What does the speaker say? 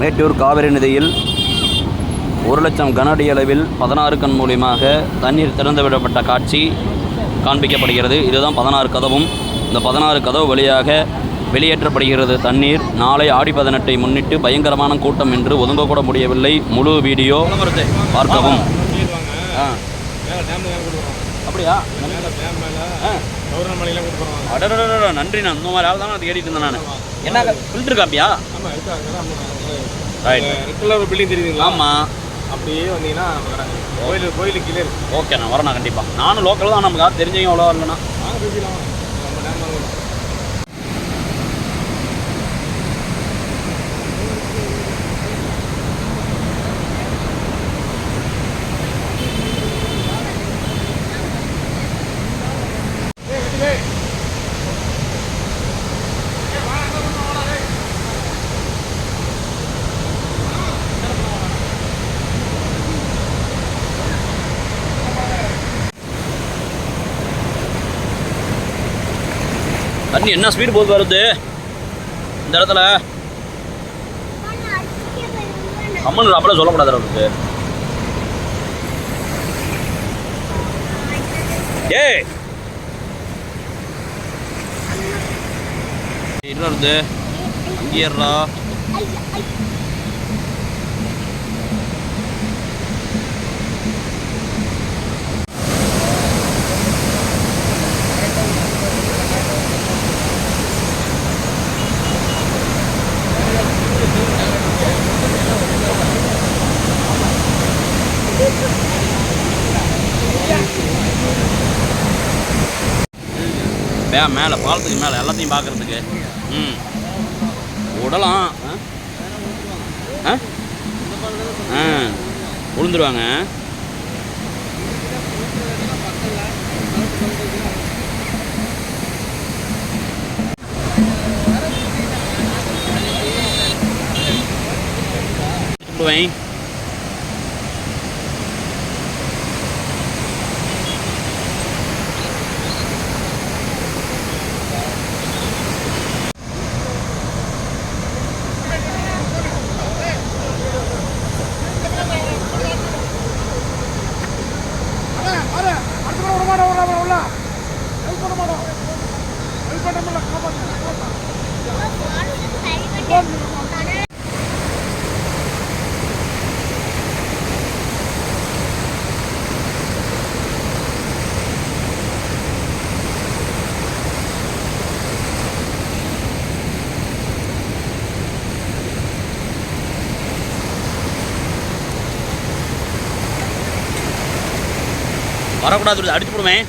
மேட்டூர் காவிரி நதியில் ஒரு லட்சம் கன அடி அளவில் பதினாறு கண் மூலியமாக தண்ணீர் திறந்து விடப்பட்ட காட்சி காண்பிக்கப்படுகிறது. இதுதான் பதினாறு கதவும். இந்த பதினாறு கதவு வழியாக வெளியேற்றப்படுகிறது தண்ணீர். நாளை ஆடி பதினெட்டை முன்னிட்டு பயங்கரமான கூட்டம் என்று ஒதுங்கக்கூட முடியவில்லை. முழு வீடியோ பார்க்கவும். அப்படியா? நன்றி நான். இந்த மாதிரி ஆள் தான் நான் தேடிட்டு இருந்தேன் நான். என்ன ஃபில்டர் காப்பியா ஆமாம் ரைட் ஒரு பில்டிங் தெரியுதுங்களா? ஆமாம் அப்படியே வந்தீங்கன்னா. கோயில் கோயிலுக்கு கீழே ஓகே நான் வரேன் கண்டிப்பாக நானும் லோக்கல் தான் நமக்கு தெரிஞ்சவங்க அவ்வளோ இல்லைண்ணா. பேசிடலாம்? தண்ணி என்ன ஸ்பீடு போகுது வருது இந்த இடத்துல. அம்மன் அப்படியே சொல்லக்கூடாது அவருக்கு. ஏய்! என்ன வருது? அங்கேயறா மே மேலே பாலத்துக்கு மேலே எல்லாத்தையும் பார்க்கறதுக்கு ம். விடலாம் ஆ? ஆ? ஆ. விழுந்துருவாங்க கூப்பிடுவேன் வரக்கூடாது அடிச்சு போடுவேன்.